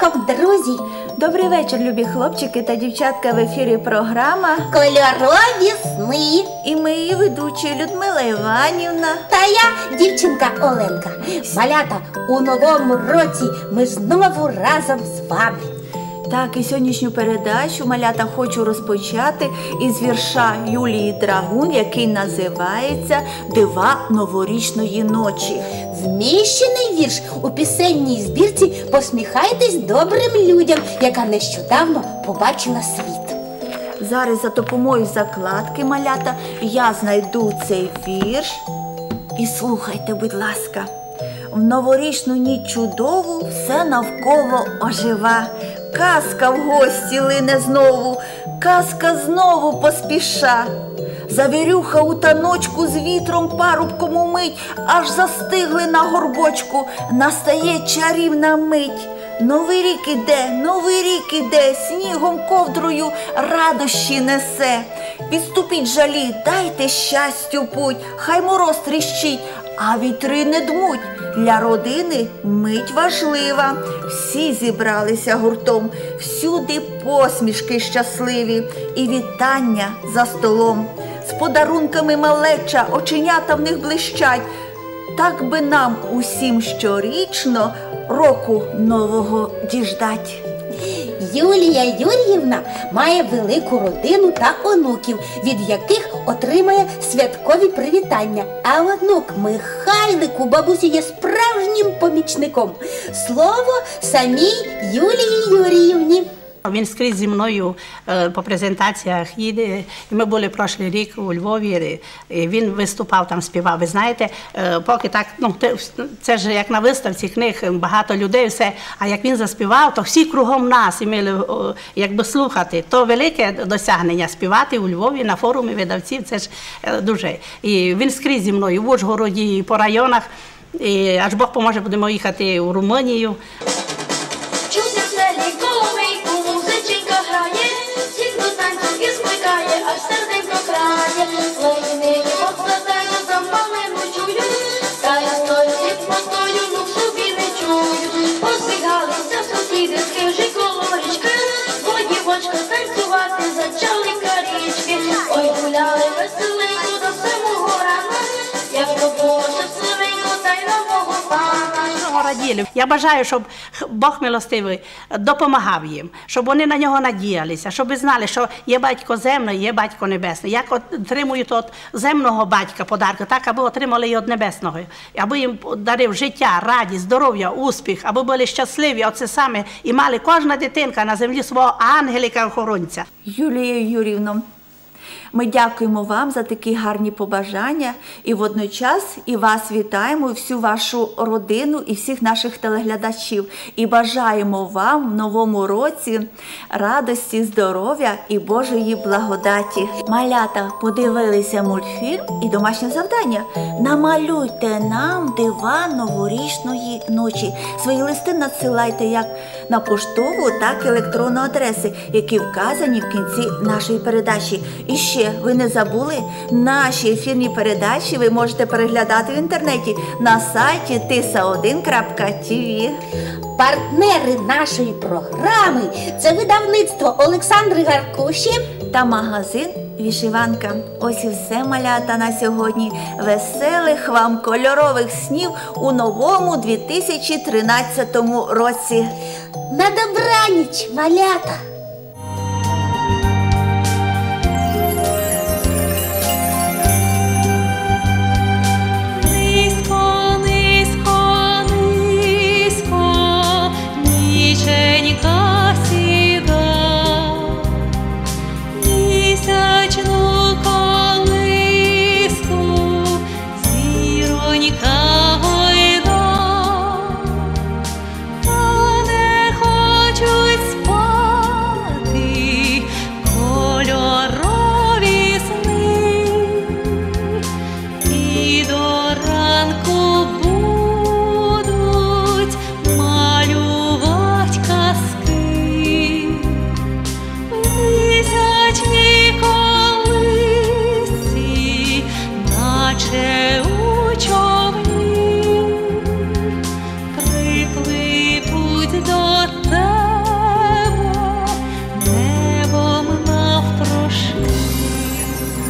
друзі! Добрий вечір, любі хлопчики та дівчатка в ефірі програма. Кольорові сни! І ми її ведучі Людмила Іванівна. Та я дівчинка Оленка. Малята, у новому році ми знову разом з вами. Так, і сьогоднішню передачу малята хочу розпочати із вірша Юлії Драгун, який називається Дива новорічної ночі. Вміщений вірш у пісенній збірці Посміхайтесь добрим людям, яка нещодавно побачила світ. Зараз за допомогою закладки малята я знайду цей вірш. І слухайте, будь ласка, в новорічну ніч чудову все навколо ожива. Казка в гості лине знову, казка знову поспіша. Завірюха у таночку з вітром парубком умить, аж застигли на горбочку, настає чарівна мить. Новий рік іде, новий рік іде, снігом ковдрою радощі несе. Відступіть жалі, дайте щастю путь, хай мороз тріщить, а вітри не дмуть. Для родини мить важлива. Всі зібралися гуртом, всюди посмішки щасливі і вітання за столом. З подарунками малеча, оченята в них блищать. Так би нам усім щорічно року нового діждать. Юлія Юріївна має велику родину та онуків, від яких отримає святкові привітання. А онук Михайлику бабусі є справжнім помічником. Слово самій Юлії Юріївні. Він скрізь зі мною е, по презентаціях їде. Ми були прошлий рік у Львові. і Він виступав там, співав. Ви знаєте, е, поки так, ну це ж як на виставці книг багато людей, все. А як він заспівав, то всі кругом нас і мали якби слухати. То велике досягнення співати у Львові на форумі видавців. Це ж е, дуже. І він скрізь зі мною в Ужгороді, по районах. І аж Бог поможе, будемо їхати у Румунію. much cause раділи. Я бажаю, щоб Бог милостивий допомагав їм, щоб вони на нього надіялися, щоб знали, що є батько земний, є батько небесний. Як отримують от земного батька подарки, так аби отримали і від небесного, аби їм дарив життя, радість, здоров'я, успіх, аби були щасливі. Оце саме і мали кожна дитинка на землі свого ангеліка-охоронця. Юлія Юрівно, ми дякуємо вам за такі гарні побажання і водночас і вас вітаємо, і всю вашу родину і всіх наших телеглядачів. І бажаємо вам в новому році радості, здоров'я і Божої благодаті. Малята подивилися мультфільм і домашнє завдання. Намалюйте нам дива новорічної ночі. Свої листи надсилайте як на поштову, так і електронну адреси, які вказані в кінці нашої передачі. І ще ви не забули, наші ефірні передачі ви можете переглядати в інтернеті на сайті tisa1.tv. Партнери нашої програми це видавництво Олександри Гаркуші. та магазин Вішиванка. Ось і все малята на сьогодні. Веселих вам кольорових снів у новому 2013 році. На добраніч, малята! cień